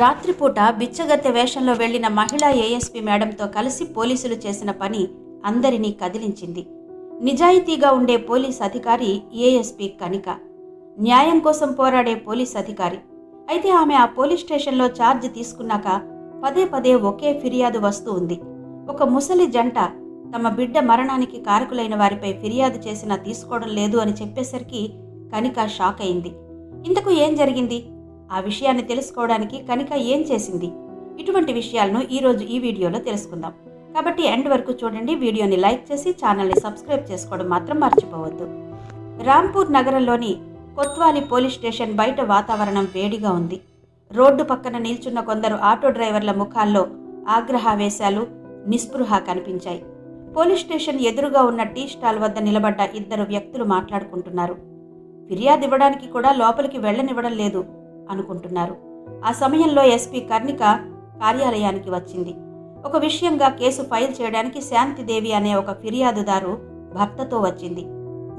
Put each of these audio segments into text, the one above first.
రాత్రిపూట బిచ్చగత్తె వేషంలో వెళ్ళిన మహిళా ఏఎస్పీ మేడంతో కలిసి పోలీసులు చేసిన పని అందరినీ కదిలించింది. నిజాయితీగా ఉండే పోలీస్ అధికారి ఏఎస్పీ కనిక. న్యాయం కోసం పోరాడే పోలీస్ అధికారి. అయితే ఆమె ఆ పోలీస్ స్టేషన్లో ఛార్జ్ తీసుకున్నాక పదే పదే ఒకే ఫిర్యాదు వస్తూ ఉంది. ఒక ముసలి జంట తమ బిడ్డ మరణానికి కారకులైన వారిపై ఫిర్యాదు చేసినా తీసుకోవడం లేదు అని చెప్పేసరికి కనిక షాక్ అయింది. ఇంతకు ఏం జరిగింది? ఆ విషయాన్ని తెలుసుకోవడానికి కనిక ఏం చేసింది? ఇటువంటి విషయాలను ఈరోజు ఈ వీడియోలో తెలుసుకుందాం. కాబట్టి ఎండ్ వరకు చూడండి. వీడియోని లైక్ చేసి ఛానల్ని సబ్స్క్రైబ్ చేసుకోవడం మాత్రం మర్చిపోవద్దు. రాంపూర్ నగరంలోని కొత్వాలి పోలీస్ స్టేషన్ బయట వాతావరణం వేడిగా ఉంది. రోడ్డు పక్కన నిల్చున్న కొందరు ఆటో డ్రైవర్ల ముఖాల్లో ఆగ్రహావేశాలు నిస్పృహ కనిపించాయి. పోలీస్ స్టేషన్ ఎదురుగా ఉన్న టీ స్టాల్ వద్ద నిలబడ్డ ఇద్దరు వ్యక్తులు మాట్లాడుకుంటున్నారు. ఫిర్యాదు ఇవ్వడానికి కూడా లోపలికి వెళ్ళనివ్వడం లేదు. అనుకుంటున్నారు. ఆ సమయంలో ఎస్పీ కర్ణిక కార్యాలయానికి వచ్చింది. ఒక విషయంగా కేసు ఫైల్ చేయడానికి శాంతిదేవి అనే ఒక ఫిర్యాదుదారు భర్తతో వచ్చింది.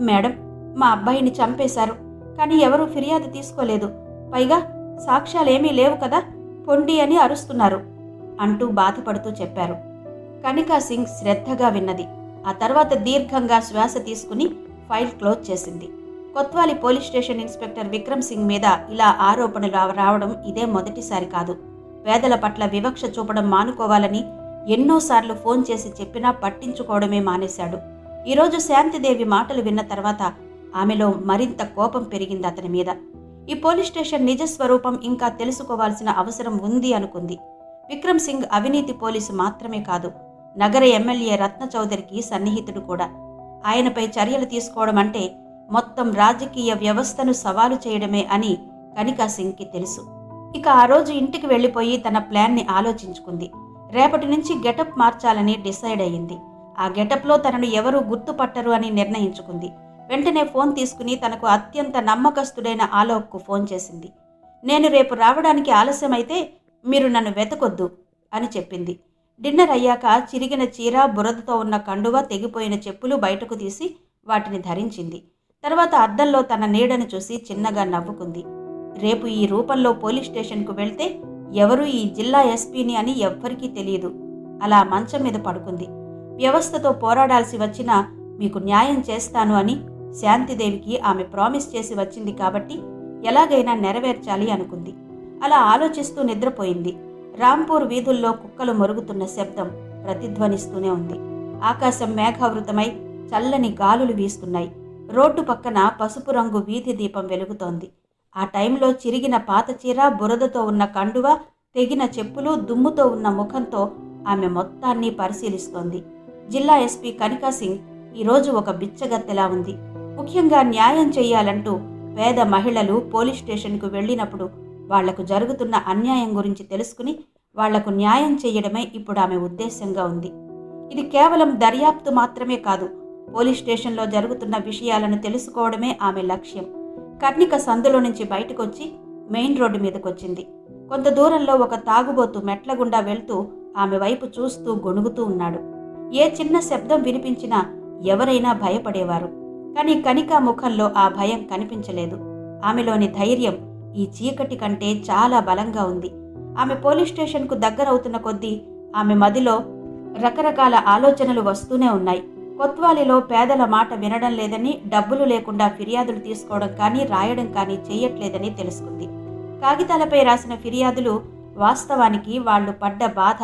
మేడం మా అబ్బాయిని చంపేశారు కానీ ఎవరూ ఫిర్యాదు తీసుకోలేదు. పైగా సాక్ష్యాలేమీ లేవు కదా పొండి అని అరుస్తున్నారు అంటూ బాధపడుతూ చెప్పారు. కనికా సింగ్ శ్రద్ధగా విన్నది. ఆ తర్వాత దీర్ఘంగా శ్వాస తీసుకుని ఫైల్ క్లోజ్ చేసింది. Kotwali police station inspector Vikram Singh మీద ఇలా ఆరోపణలు రావడం ఇదే మొదటిసారి కాదు. పేదల పట్ల వివక్ష చూపడం మానుకోవాలని ఎన్నోసార్లు ఫోన్ చేసి చెప్పినా పట్టించుకోవడమే మానేశాడు. ఈరోజు శాంతిదేవి మాటలు విన్న తర్వాత ఆమెలో మరింత కోపం పెరిగింది అతని మీద. ఈ పోలీస్ స్టేషన్ నిజ స్వరూపం ఇంకా తెలుసుకోవాల్సిన అవసరం ఉంది అనుకుంది. విక్రమ్ సింగ్ అవినీతి పోలీసు మాత్రమే కాదు నగర ఎమ్మెల్యే రత్న చౌదరికి సన్నిహితుడు కూడా. ఆయనపై చర్యలు తీసుకోవడం అంటే మొత్తం రాజకీయ వ్యవస్థను సవాలు చేయడమే అని కనికా సింగ్కి తెలుసు. ఇక ఆ రోజు ఇంటికి వెళ్ళిపోయి తన ప్లాన్ని ఆలోచించుకుంది. రేపటి నుంచి గెటప్ మార్చాలని డిసైడ్ అయ్యింది. ఆ గెటప్లో తనను ఎవరూ గుర్తుపట్టరు అని నిర్ణయించుకుంది. వెంటనే ఫోన్ తీసుకుని తనకు అత్యంత నమ్మకస్తుడైన ఆలోక్కు ఫోన్ చేసింది. నేను రేపు రావడానికి ఆలస్యమైతే మీరు నన్ను వెతకొద్దు అని చెప్పింది. డిన్నర్ అయ్యాక చిరిగిన చీర బురదతో ఉన్న కండువ తెగిపోయిన చెప్పులు బయటకు తీసి వాటిని ధరించింది. తర్వాత అద్దంలో తన నీడను చూసి చిన్నగా నవ్వుకుంది. రేపు ఈ రూపంలో పోలీస్ స్టేషన్కు వెళ్తే ఎవరు ఈ జిల్లా ఎస్పీని అని ఎవ్వరికీ తెలియదు. అలా మంచం మీద పడుకుంది. వ్యవస్థతో పోరాడాల్సి వచ్చినా మీకు న్యాయం చేస్తాను అని శాంతిదేవికి ఆమె ప్రామిస్ చేసి వచ్చింది కాబట్టి ఎలాగైనా నెరవేర్చాలి అనుకుంది. అలా ఆలోచిస్తూ నిద్రపోయింది. రాంపూర్ వీధుల్లో కుక్కలు మరుగుతున్న శబ్దం ప్రతిధ్వనిస్తూనే ఉంది. ఆకాశం మేఘావృతమై చల్లని గాలులు వీస్తున్నాయి. రోడ్డు పక్కన పసుపు రంగు వీధి దీపం వెలుగుతోంది. ఆ టైంలో చిరిగిన పాత చీర బురదతో ఉన్న కండువ తెగిన చెప్పులు దుమ్ముతో ఉన్న ముఖంతో ఆమె మొత్తాన్ని పరిశీలిస్తోంది. జిల్లా ఎస్పీ కనికా సింగ్ ఈరోజు ఒక బిచ్చగత్తెలా ఉంది. ముఖ్యంగా న్యాయం చెయ్యాలంటూ పేద మహిళలు పోలీస్ స్టేషన్కు వెళ్ళినప్పుడు వాళ్ళకు జరుగుతున్న అన్యాయం గురించి తెలుసుకుని వాళ్ళకు న్యాయం చేయడమే ఇప్పుడు ఆమె ఉద్దేశంగా ఉంది. ఇది కేవలం దర్యాప్తు మాత్రమే కాదు పోలీస్ స్టేషన్లో జరుగుతున్న విషయాలను తెలుసుకోవడమే ఆమె లక్ష్యం. కర్ణిక సందులో నుంచి బయటకొచ్చి మెయిన్ రోడ్డు మీదకొచ్చింది. కొంత దూరంలో ఒక తాగుబోతు మెట్ల గుండా వెళ్తూ ఆమె వైపు చూస్తూ గొణుగుతూ ఉన్నాడు. ఏ చిన్న శబ్దం వినిపించినా ఎవరైనా భయపడేవారు. కానీ కనిక ముఖంలో ఆ భయం కనిపించలేదు. ఆమెలోని ధైర్యం ఈ చీకటి కంటే చాలా బలంగా ఉంది. ఆమె పోలీస్ స్టేషన్కు దగ్గరవుతున్న కొద్దీ ఆమె మదిలో రకరకాల ఆలోచనలు వస్తూనే ఉన్నాయి. కొత్వాలిలో పేదల మాట వినడం లేదని డబ్బులు లేకుండా ఫిర్యాదులు తీసుకోవడం కానీ రాయడం కానీ చేయట్లేదని తెలుసుకుంది. కాగితాలపై రాసిన ఫిర్యాదులు వాస్తవానికి వాళ్ళు పడ్డ బాధ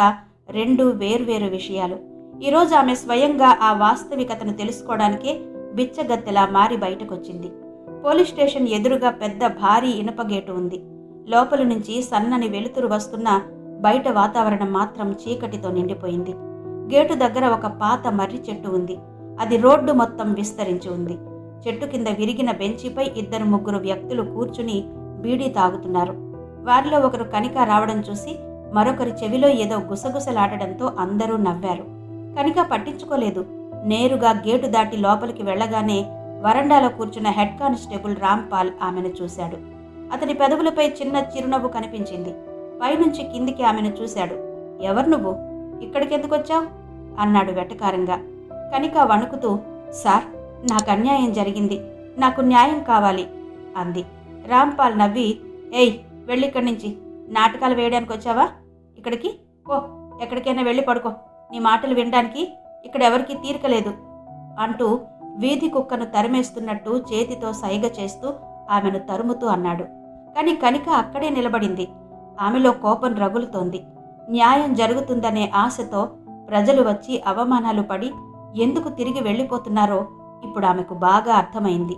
రెండు వేర్వేరు విషయాలు. ఈరోజు ఆమె స్వయంగా ఆ వాస్తవికతను తెలుసుకోవడానికే బిచ్చగత్తెలా మారి బయటకొచ్చింది. పోలీస్ స్టేషన్ ఎదురుగా పెద్ద భారీ ఇనుప గేటు ఉంది. లోపల నుంచి సన్నని వెలుతురు వస్తున్న బయట వాతావరణం మాత్రం చీకటితో నిండిపోయింది. గేటు దగ్గర ఒక పాత మర్రి చెట్టు ఉంది. అది రోడ్డు మొత్తం విస్తరించి ఉంది. చెట్టు కింద విరిగిన బెంచిపై ఇద్దరు ముగ్గురు వ్యక్తులు కూర్చుని బీడీ తాగుతున్నారు. వారిలో ఒకరు కనిక రావడం చూసి మరొకరి చెవిలో ఏదో గుసగుసలాడడంతో అందరూ నవ్వారు. కనిక పట్టించుకోలేదు. నేరుగా గేటు దాటి లోపలికి వెళ్ళగానే వరండాలో కూర్చున్న హెడ్ కానిస్టేబుల్ రాంపాల్ ఆమెను చూశాడు. అతని పెదవులపై చిన్న చిరునవ్వు కనిపించింది. పైనుంచి కిందికి ఆమెను చూశాడు. ఎవరు నువ్వు? ఇక్కడికెందుకొచ్చావు? అన్నాడు వెటకారంగా. కనిక వణుకుతూ సార్ నాకు అన్యాయం జరిగింది. నాకు న్యాయం కావాలి అంది. రాంపాల్ నవ్వి ఏయ్ వెళ్ళిక్కడి నుంచి నాటకాలు వేయడానికి వచ్చావా ఇక్కడికి ఓ ఎక్కడికైనా వెళ్ళి పడుకో. నీ మాటలు వినడానికి ఇక్కడ ఎవరికీ తీరికలేదు అంటూ వీధి కుక్కను తరిమేస్తున్నట్టు చేతితో సైగ చేస్తూ ఆమెను తరుముతూ అన్నాడు. కానీ కనిక అక్కడే నిలబడింది. ఆమెలో కోపం రగులుతోంది. న్యాయం జరుగుతుందనే ఆశతో ప్రజలు వచ్చి అవమానాలు పడి ఎందుకు తిరిగి వెళ్ళిపోతున్నారో ఇప్పుడు ఆమెకు బాగా అర్థమైంది.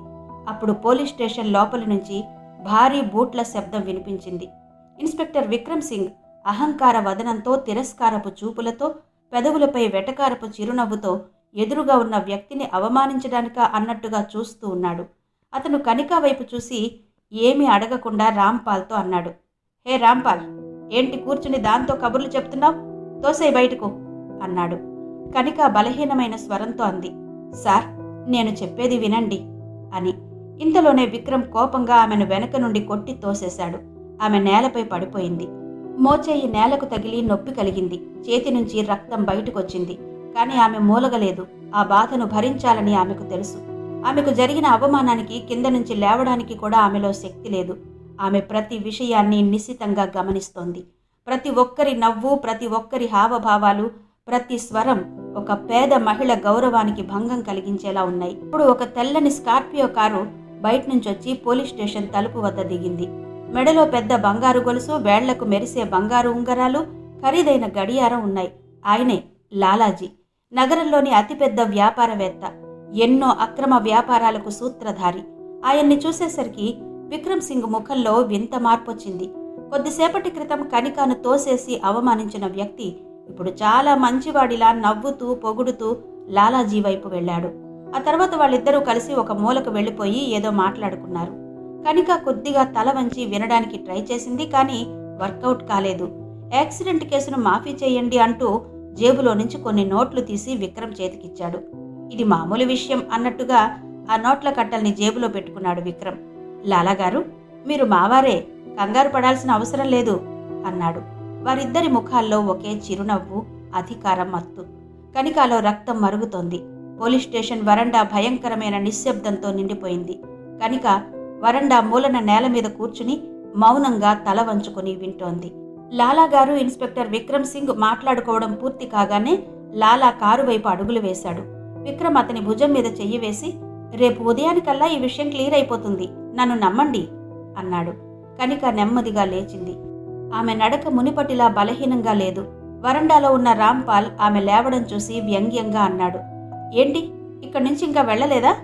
అప్పుడు పోలీస్ స్టేషన్ లోపలి నుంచి భారీ బూట్ల శబ్దం వినిపించింది. ఇన్స్పెక్టర్ విక్రమ్ సింగ్ అహంకార వదనంతో తిరస్కారపు చూపులతో పెదవులపై వెటకారపు చిరునవ్వుతో ఎదురుగా ఉన్న వ్యక్తిని అవమానించడానికా అన్నట్టుగా చూస్తూ ఉన్నాడు. అతను కనికా వైపు చూసి ఏమీ అడగకుండా రాంపాల్తో అన్నాడు. హే రాంపాల్ ఏంటి కూర్చుని దాంతో కబుర్లు చెప్తున్నావు? తోసే బయటకు అన్నాడు. కనిక బలహీనమైన స్వరంతో అంది. సార్ నేను చెప్పేది వినండి అని. ఇంతలోనే విక్రమ్ కోపంగా ఆమెను వెనక నుండి కొట్టి తోసేశాడు. ఆమె నేలపై పడిపోయింది. మోచేయి నేలకు తగిలి నొప్పి కలిగింది. చేతి నుంచి రక్తం బయటకొచ్చింది. కానీ ఆమె మూలగలేదు. ఆ బాధను భరించాలని ఆమెకు తెలుసు. ఆమెకు జరిగిన అవమానానికి కింద నుంచి లేవడానికి కూడా ఆమెలో శక్తి లేదు. ఆమె ప్రతి విషయాన్ని నిశితంగా గమనిస్తోంది. ప్రతి ఒక్కరి నవ్వు ప్రతి ఒక్కరి హావభావాలు ప్రతి స్వరం ఒక పేద మహిళ గౌరవానికి భంగం కలిగించేలా ఉన్నాయి. ఇప్పుడు ఒక తెల్లని స్కార్పియో కారు బయట నుంచి వచ్చి పోలీస్ స్టేషన్ తలుపు వద్ద దిగింది. మెడలో పెద్ద బంగారు గొలుసు వేళ్ళకు మెరిసే బంగారు ఉంగరాలు ఖరీదైన గడియారం ఉన్నాయి. ఆయనే లాలాజీ. నగరంలోని అతిపెద్ద వ్యాపారవేత్త. ఎన్నో అక్రమ వ్యాపారాలకు సూత్రధారి. ఆయన్ని చూసేసరికి విక్రమ్ సింగ్ ముఖంలో వింత మార్పొచ్చింది. కొద్దిసేపటి క్రితం కనికాను తోసేసి అవమానించిన వ్యక్తి ఇప్పుడు చాలా మంచివాడిలా నవ్వుతూ పొగుడుతూ లాలాజీ వైపు వెళ్ళాడు. ఆ తర్వాత వాళ్ళిద్దరూ కలిసి ఒక మూలకు వెళ్ళిపోయి ఏదో మాట్లాడుకున్నారు. కనిక కొద్దిగా తల వంచి వినడానికి ట్రై చేసింది కానీ వర్కౌట్ కాలేదు. యాక్సిడెంట్ కేసును మాఫీ చేయండి అంటూ జేబులో నుంచి కొన్ని నోట్లు తీసి విక్రమ్ చేతికిచ్చాడు. ఇది మామూలు విషయం అన్నట్టుగా ఆ నోట్ల కట్టల్ని జేబులో పెట్టుకున్నాడు విక్రమ్. లాలాగారు మీరు మావారే కంగారు పడాల్సిన అవసరం లేదు అన్నాడు. వారిద్దరి ముఖాల్లో ఒకే చిరునవ్వు అధికారం మత్తు. కనికాలో రక్తం మరుగుతోంది. పోలీస్ స్టేషన్ వరండా భయంకరమైన నిశ్శబ్దంతో నిండిపోయింది. కనిక వరండా మూలన నేల మీద కూర్చుని మౌనంగా తల వంచుకొని వింటోంది. లాలాగారు ఇన్స్పెక్టర్ విక్రమ్ సింగ్ మాట్లాడుకోవడం పూర్తి కాగానే లాలా కారు వైపు అడుగులు వేశాడు. విక్రమ్ అతని భుజం మీద చెయ్యి వేసి రేపు ఉదయానికల్లా ఈ విషయం క్లియర్ అయిపోతుంది. నన్ను నమ్మండి అన్నాడు. కనిక నెమ్మదిగా లేచింది. ఆమె నడక మునిపటిలా బలహీనంగా లేదు. వరండాలో ఉన్న రాంపాల్ ఆమె లేవడం చూసి వ్యంగ్యంగా అన్నాడు. ఏంటి? ఇక్కడి నుంచి ఇంకా వెళ్ళలేదా?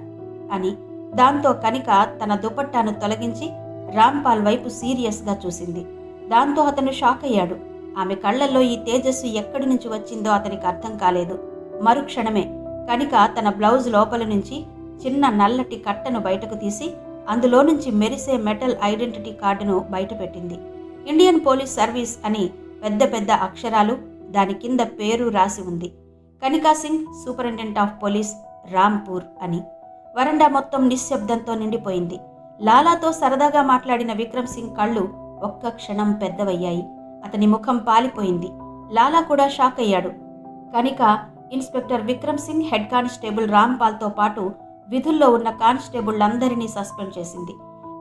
అని దాంతో కనిక తన దుపట్టాను తొలగించి రాంపాల్ వైపు సీరియస్గా చూసింది. దాంతో అతను షాక్ అయ్యాడు. ఆమె కళ్ళల్లో ఈ తేజస్సు ఎక్కడి నుంచి వచ్చిందో అతనికి అర్థం కాలేదు. మరుక్షణమే కనిక తన బ్లౌజ్ లోపల నుంచి చిన్న నల్లటి కట్టను బయటకు తీసి అందులో నుంచి మెరిసే మెటల్ ఐడెంటిటీ కార్డును బయటపెట్టింది. ఇండియన్ పోలీస్ సర్వీస్ అని పెద్ద పెద్ద అక్షరాలు దాని కింద పేరు రాసి ఉంది. Kanika Singh superintendent of police Rampur అని. వరండా మొత్తం నిశ్శబ్దంతో నిండిపోయింది. లాలాతో సరదాగా మాట్లాడిన విక్రమ్ సింగ్ కళ్ళు ఒక్క క్షణం పెద్దవయ్యాయి. అతని ముఖం పాలిపోయింది. లాలా కూడా షాక్ అయ్యాడు Kanika inspector Vikram Singh head constable రాంపాల్తో పాటు విధుల్లో ఉన్న కానిస్టేబుళ్ళందరినీ సస్పెండ్ చేసింది.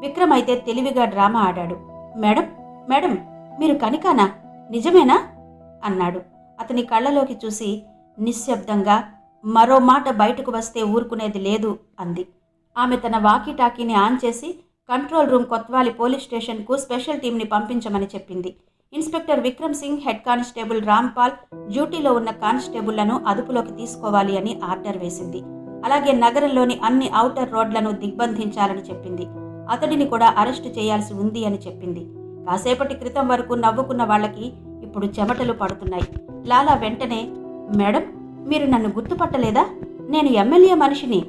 విక్రమ్ అయితే తెలివిగా డ్రామా ఆడాడు. మేడం మేడం మీరు కనికానా? నిజమేనా? అన్నాడు. అతని కళ్ళలోకి చూసి నిశ్శబ్దంగా మరో మాట బయటకు వస్తే ఊరుకునేది లేదు అంది. ఆమె తన వాకీటాకీని ఆన్ చేసి కంట్రోల్ రూమ్ కొత్వాలి పోలీస్ స్టేషన్కు స్పెషల్ టీంని పంపించమని చెప్పింది. Inspector Vikram Singh head constable Rampal డ్యూటీలో ఉన్న కానిస్టేబుళ్ళను అదుపులోకి తీసుకోవాలి అని ఆర్డర్ వేసింది. అలాగే నగరంలోని అన్ని ఔటర్ రోడ్లను దిగ్బంధించాలని చెప్పింది. అతడిని కూడా అరెస్టు చేయాల్సి ఉంది అని చెప్పింది. కాసేపటి క్రితం వరకు నవ్వుకున్న వాళ్ళకి ఇప్పుడు చెమటలు పడుతున్నాయి. లాలా వెంటనే మేడం మీరు నన్ను గుర్తుపట్టలేదా? నేను ఎమ్మెల్యే మనిషిని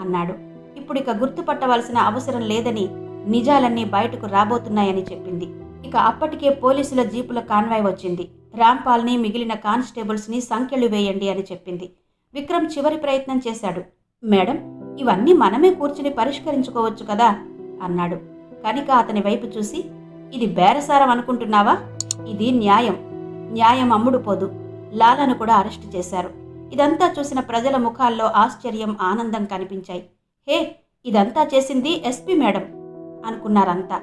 అన్నాడు. ఇప్పుడు ఇక గుర్తుపట్టవలసిన అవసరం లేదని నిజాలన్నీ బయటకు రాబోతున్నాయని చెప్పింది. ఇక అప్పటికే పోలీసుల జీపుల కాన్వాయ్ వచ్చింది. రాంపాల్ని మిగిలిన కానిస్టేబుల్స్ని సంఖ్యలు వేయండి అని చెప్పింది. విక్రమ్ చివరి ప్రయత్నం చేశాడు. మేడం ఇవన్నీ మనమే కూర్చుని పరిష్కరించుకోవచ్చు కదా అన్నాడు. కనిక అతని వైపు చూసి ఇది బేరసారం అనుకుంటున్నావా? ఇది న్యాయం. న్యాయం అమ్ముడు పోదు. లాలను కూడా అరెస్టు చేశారు. ఇదంతా చూసిన ప్రజల ముఖాల్లో ఆశ్చర్యం ఆనందం కనిపించాయి. హే ఇదంతా చేసింది ఎస్పీ మేడం అనుకున్నారంతా.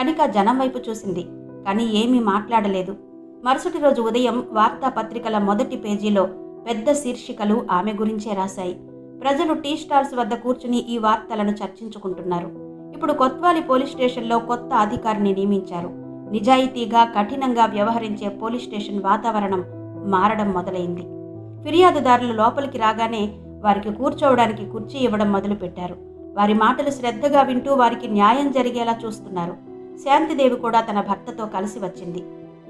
కనిక జనం వైపు చూసింది. కానీ ఏమీ మాట్లాడలేదు. మరుసటి రోజు ఉదయం వార్తాపత్రికల మొదటి పేజీలో పెద్ద శీర్షికలు ఆమె గురించే రాశాయి. ప్రజలు టీ స్టాల్స్ వద్ద కూర్చుని ఈ వార్తలను చర్చించుకుంటున్నారు. ఇప్పుడు కొత్వాలి పోలీస్ స్టేషన్లో కొత్త అధికారిని నియమించారు. నిజాయితీగా కఠినంగా వ్యవహరించే పోలీస్ స్టేషన్ వాతావరణం మారడం మొదలైంది. ఫిర్యాదుదారులు లోపలికి రాగానే వారికి కూర్చోవడానికి కుర్చీ ఇవ్వడం మొదలుపెట్టారు. వారి మాటలు శ్రద్ధగా వింటూ వారికి న్యాయం జరిగేలా చూస్తున్నారు. శాంతిదేవి కూడా తన భర్తతో కలిసి వచ్చింది.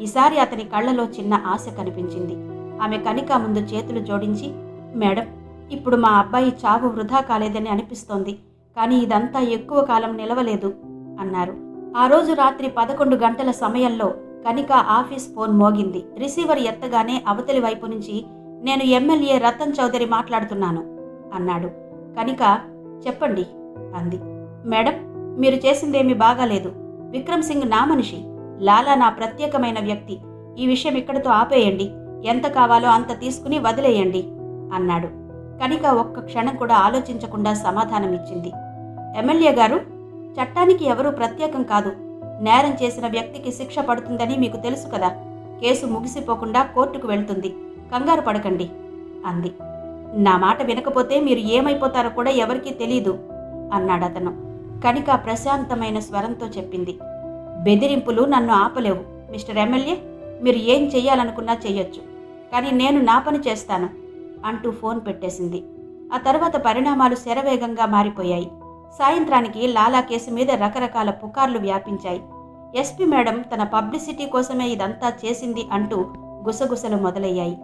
ఈసారి అతని కళ్ళలో చిన్న ఆశ కనిపించింది. ఆమె కనిక ముందు చేతులు జోడించి మేడం ఇప్పుడు మా అబ్బాయి చావు వృధా కాలేదని అనిపిస్తోంది కానీ ఇదంతా ఎక్కువ కాలం నిలవలేదు అన్నారు. ఆ రోజు రాత్రి పదకొండు గంటల సమయంలో కనిక ఆఫీస్ ఫోన్ మోగింది. రిసీవర్ ఎత్తగానే అవతలి వైపు నుంచి నేను ఎమ్మెల్యే రతన్ చౌదరి మాట్లాడుతున్నాను అన్నాడు. కనిక చెప్పండి అంది. మేడం మీరు చేసిందేమీ బాగాలేదు. విక్రమ్ సింగ్ నా మనిషి. లాలా నా ప్రత్యేకమైన వ్యక్తి. ఈ విషయం ఇక్కడితో ఆపేయండి. ఎంత కావాలో అంత తీసుకుని వదిలేయండి అన్నాడు. కనిక ఒక్క క్షణం కూడా ఆలోచించకుండా సమాధానమిచ్చింది. ఎమ్మెల్యే గారు చట్టానికి ఎవరూ ప్రత్యేకం కాదు. నేరం చేసిన వ్యక్తికి శిక్ష పడుతుందని మీకు తెలుసు కదా. కేసు ముగిసిపోకుండా కోర్టుకు వెళ్తుంది. కంగారు పడకండి అంది. నా మాట వినకపోతే మీరు ఏమైపోతారో కూడా ఎవరికీ తెలీదు అన్నాడతను కనిక ప్రశాంతమైన స్వరంతో చెప్పింది. బెదిరింపులు నన్ను ఆపలేవు. మిస్టర్ ఎమ్మెల్యే మీరు ఏం చెయ్యాలనుకున్నా చెయ్యొచ్చు. కానీ నేను నా పని చేస్తాను. అంటూ ఫోన్ పెట్టేసింది. ఆ తర్వాత పరిణామాలు శరవేగంగా మారిపోయాయి. సాయంత్రానికి లాలా కేసు మీద రకరకాల పుకార్లు వ్యాపించాయి. ఎస్పీ మేడం తన పబ్లిసిటీ కోసమే ఇదంతా చేసింది అంటూ గుసగుసలు మొదలయ్యాయి.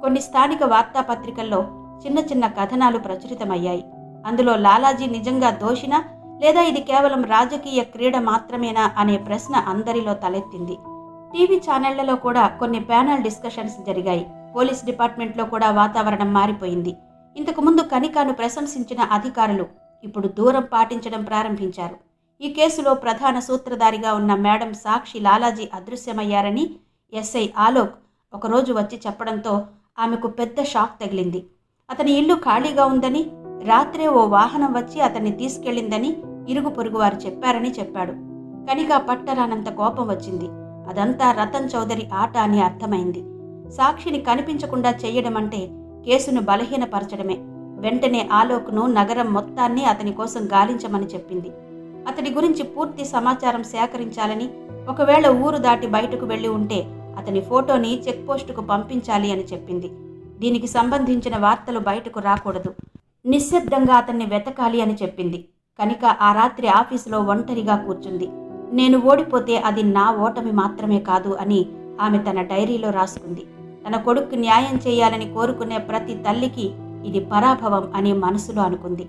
కొన్ని స్థానిక వార్తాపత్రికల్లో చిన్న చిన్న కథనాలు ప్రచురితమయ్యాయి. అందులో లాలాజీ నిజంగా దోషినా లేదా ఇది కేవలం రాజకీయ క్రీడ మాత్రమేనా అనే ప్రశ్న అందరిలో తలెత్తింది. టీవీ ఛానళ్ళలో కూడా కొన్ని ప్యానల్ డిస్కషన్స్ జరిగాయి. పోలీస్ డిపార్ట్మెంట్లో కూడా వాతావరణం మారిపోయింది. ఇంతకుముందు కనికాను ప్రశంసించిన అధికారులు ఇప్పుడు దూరం పాటించడం ప్రారంభించారు. ఈ కేసులో ప్రధాన సూత్రధారిగా ఉన్న మేడం సాక్షి లాలాజీ అదృశ్యమయ్యారని ఎస్ఐ ఆలోక్ ఒకరోజు వచ్చి చెప్పడంతో ఆమెకు పెద్ద షాక్ తగిలింది. అతని ఇల్లు ఖాళీగా ఉందని రాత్రే ఓ వాహనం వచ్చి అతన్ని తీసుకెళ్ళిందని ఇరుగు పొరుగు వారు చెప్పారని చెప్పాడు. కనిక పట్టరానంత కోపం వచ్చింది. అదంతా రతన్ చౌదరి ఆట అని అర్థమైంది. సాక్షిని కనిపించకుండా చేయడం అంటే కేసును బలహీనపరచడమే. వెంటనే ఆలోక్ను నగరం మొత్తాన్ని అతని కోసం గాలించమని చెప్పింది. అతడి గురించి పూర్తి సమాచారం సేకరించాలని ఒకవేళ ఊరు దాటి బయటకు వెళ్ళి ఉంటే అతని ఫోటోని చెక్పోస్టుకు పంపించాలి అని చెప్పింది. దీనికి సంబంధించిన వార్తలు బయటకు రాకూడదు. నిశ్శబ్దంగా అతన్ని వెతకాలి అని చెప్పింది. కనుక ఆ రాత్రి ఆఫీసులో ఒంటరిగా కూర్చుంది. నేను ఓడిపోతే అది నా ఓటమి మాత్రమే కాదు అని ఆమె తన డైరీలో రాసుకుంది. తన కొడుకు న్యాయం చేయాలని కోరుకునే ప్రతి తల్లికి ఇది పరాభవం అని మనసులో అనుకుంది.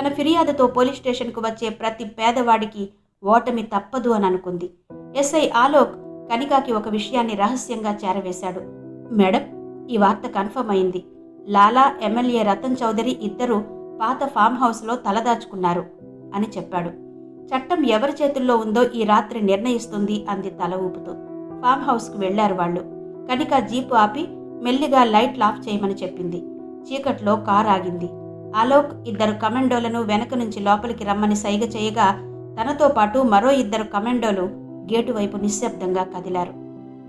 తన ఫిర్యాదుతో పోలీస్ స్టేషన్కు వచ్చే ప్రతి పేదవాడికి ఓటమి తప్పదు అని అనుకుంది. ఎస్ఐ ఆలోక్ కనికాకి ఒక విషయాన్ని రహస్యంగా చేరవేశాడు. మేడం ఈ వార్త కన్ఫర్మ్ అయింది. లాలా ఎమ్మెల్యే రతన్ చౌదరి ఇద్దరు పాత ఫామ్ హౌస్లో తలదాచుకున్నారు అని చెప్పాడు. చట్టం ఎవరి చేతుల్లో ఉందో ఈ రాత్రి నిర్ణయిస్తుంది అంది తల ఊపుతూ. ఫామ్ హౌస్కు వెళ్ళారు వాళ్ళు. కనిక జీపు ఆపి మెల్లిగా లైట్లు ఆఫ్ చేయమని చెప్పింది. చీకట్లో కార్ ఆగింది. ఆలోక్ ఇద్దరు కమాండోలను వెనక నుంచి లోపలికి రమ్మని సైగ చేయగా తనతో పాటు మరో ఇద్దరు కమెండోలు గేటు వైపు నిశ్శబ్దంగా కదిలారు.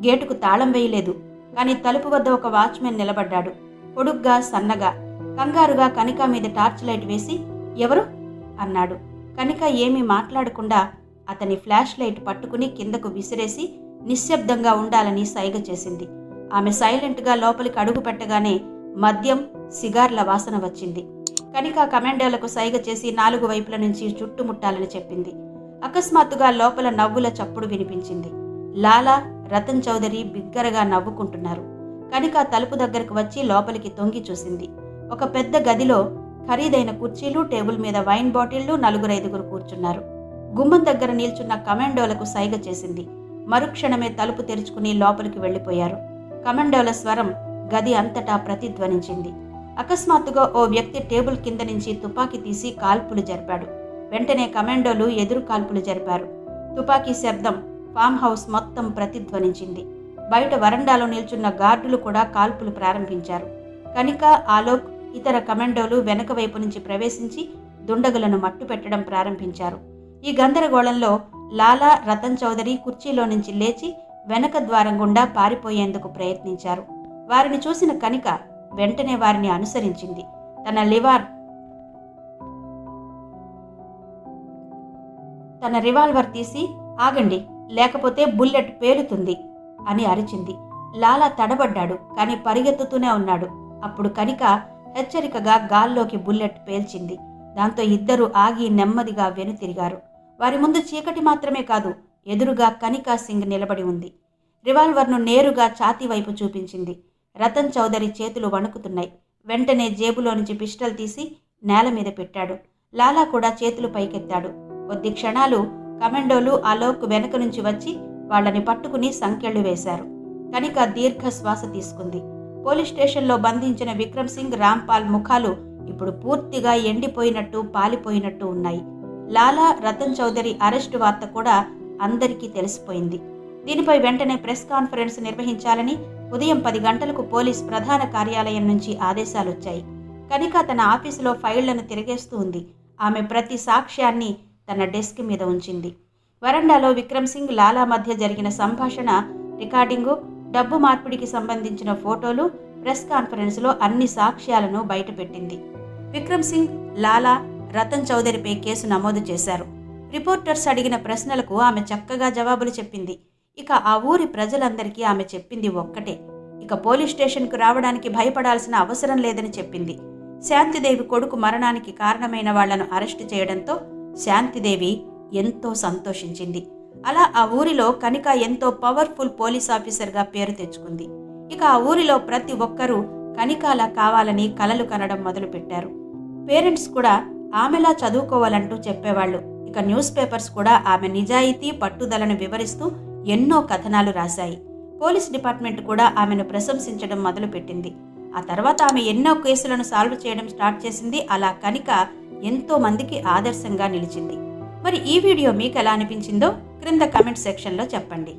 గేటుకు తాళం వేయలేదు కానీ తలుపు వద్ద ఒక వాచ్మెన్ నిలబడ్డాడు. పొడుగ్గా సన్నగా కంగారుగా కనిక మీద టార్చ్ లైట్ వేసి ఎవరు? అన్నాడు. కనిక ఏమీ మాట్లాడకుండా అతని ఫ్లాష్ లైట్ పట్టుకుని కిందకు విసిరేసి నిశ్శబ్దంగా ఉండాలని సైగ చేసింది. ఆమె సైలెంట్గా లోపలికి అడుగు పెట్టగానే మద్యం సిగార్ల వాసన వచ్చింది. కనిక కమాండోలకు సైగ చేసి నాలుగు వైపుల నుంచి చుట్టుముట్టాలని చెప్పింది. అకస్మాత్తుగా లోపల నవ్వుల చప్పుడు వినిపించింది. లాలా రతన్ చౌదరి బిగ్గరగా నవ్వుకుంటున్నారు. కనిక తలుపు దగ్గరకు వచ్చి లోపలికి తొంగి చూసింది. ఒక పెద్ద గదిలో ఖరీదైన కుర్చీలు టేబుల్ మీద వైన్ బాటిళ్ళు నలుగురైదుగురు కూర్చున్నారు. గుమ్మం దగ్గర నిల్చున్న కమాండోలకు సైగ చేసింది. మరుక్షణమే తలుపు తెరుచుకుని లోపలికి వెళ్ళిపోయారు. కమాండోల స్వరం గది అంతటా ప్రతిధ్వనించింది. అకస్మాత్తుగా ఓ వ్యక్తి టేబుల్ కింద నుంచి తుపాకీ తీసి కాల్పులు జరిపాడు. వెంటనే కమాండోలు ఎదురు కాల్పులు జరిపారు. తుపాకీ శబ్దం ఫామ్ హౌస్ మొత్తం ప్రతిధ్వనించింది. బయట వరండాలో నిల్చున్న గార్డులు కూడా కాల్పులు ప్రారంభించారు. కనిక ఆలోక్ ఇతర కమాండోలు వెనక వైపు నుంచి ప్రవేశించి దుండగులను మట్టుపెట్టడం ప్రారంభించారు. ఈ గందరగోళంలో లాలా రతన్ చౌదరి కుర్చీలో నుంచి లేచి వెనక ద్వారం గుండా పారిపోయేందుకు ప్రయత్నించారు. వారిని చూసిన కనిక వెంటనే వారిని అనుసరించింది. తన లివార్ తన రివాల్వర్ తీసి ఆగండి లేకపోతే బుల్లెట్ పేలుతుంది అని అరిచింది. లాలా తడబడ్డాడు కానీ పరిగెత్తుతూనే ఉన్నాడు. అప్పుడు కనిక హెచ్చరికగా గాల్లోకి బుల్లెట్ పేల్చింది. దాంతో ఇద్దరు ఆగి నెమ్మదిగా వెనుతిరిగారు. వారి ముందు చీకటి మాత్రమే కాదు ఎదురుగా కనికా సింగ్ నిలబడి ఉంది. రివాల్వర్ను నేరుగా ఛాతీ వైపు చూపించింది. రతన్ చౌదరి చేతులు వణుకుతున్నాయి. వెంటనే జేబులో నుంచి పిస్టల్ తీసి నేల మీద పెట్టాడు. లాలా కూడా చేతులు పైకెత్తాడు. కొద్ది క్షణాలు కమెండోలు అలోక్ వెనక నుంచి వచ్చి వాళ్ళని పట్టుకుని సంకెళ్ళు వేశారు. కనిక దీర్ఘ శ్వాస తీసుకుంది. పోలీస్ స్టేషన్లో బంధించిన విక్రమ్ సింగ్ రాంపాల్ ముఖాలు ఇప్పుడు పూర్తిగా ఎండిపోయినట్టు పాలిపోయినట్టు ఉన్నాయి. లాలా రతన్ చౌదరి అరెస్టు వార్త కూడా అందరికీ తెలిసిపోయింది. దీనిపై వెంటనే ప్రెస్ కాన్ఫరెన్స్ నిర్వహించాలని ఉదయం పది గంటలకు పోలీస్ ప్రధాన కార్యాలయం నుంచి ఆదేశాలు వచ్చాయి కనిక తన ఆఫీసులో ఫైళ్ళను తిరిగేస్తూ ఉంది. ఆమె ప్రతి సాక్ష్యాన్ని తన డెస్క్ మీద ఉంచింది. వరండాలో విక్రమ్ సింగ్ లాలా మధ్య జరిగిన సంభాషణ రికార్డింగు డబ్బు మార్పిడికి సంబంధించిన ఫోటోలు ప్రెస్ కాన్ఫరెన్స్లో అన్ని సాక్ష్యాలను బయటపెట్టింది. విక్రమ్ సింగ్ లాలా రతన్ చౌదరిపై కేసు నమోదు చేశారు. రిపోర్టర్స్ అడిగిన ప్రశ్నలకు ఆమె చక్కగా జవాబులు చెప్పింది. ఇక ఆ ఊరి ప్రజలందరికీ ఆమె చెప్పింది ఒక్కటే. ఇక పోలీస్ స్టేషన్కు రావడానికి భయపడాల్సిన అవసరం లేదని చెప్పింది. శాంతిదేవి కొడుకు మరణానికి కారణమైన వాళ్ళను అరెస్టు చేయడంతో శాంతిదేవి ఎంతో సంతోషించింది. అలా ఆ ఊరిలో కనిక ఎంతో పవర్ఫుల్ పోలీస్ ఆఫీసర్గా పేరు తెచ్చుకుంది. ఇక ఆ ఊరిలో ప్రతి ఒక్కరూ కనికాల కావాలని కలలు కనడం మొదలుపెట్టారు. పేరెంట్స్ కూడా ఆమెలా చదువుకోవాలంటూ చెప్పేవాళ్ళు. ఇక న్యూస్ పేపర్స్ కూడా ఆమె నిజాయితీ పట్టుదలను వివరిస్తూ ఎన్నో కథనాలు రాశాయి. పోలీస్ డిపార్ట్మెంట్ కూడా ఆమెను ప్రశంసించడం మొదలుపెట్టింది. ఆ తర్వాత ఆమె ఎన్నో కేసులను సాల్వ్ చేయడం స్టార్ట్ చేసింది. అలా కనుక ఎంతో మందికి ఆదర్శంగా నిలిచింది. మరి ఈ వీడియో మీకు ఎలా అనిపించిందో క్రింద కమెంట్ సెక్షన్లో చెప్పండి.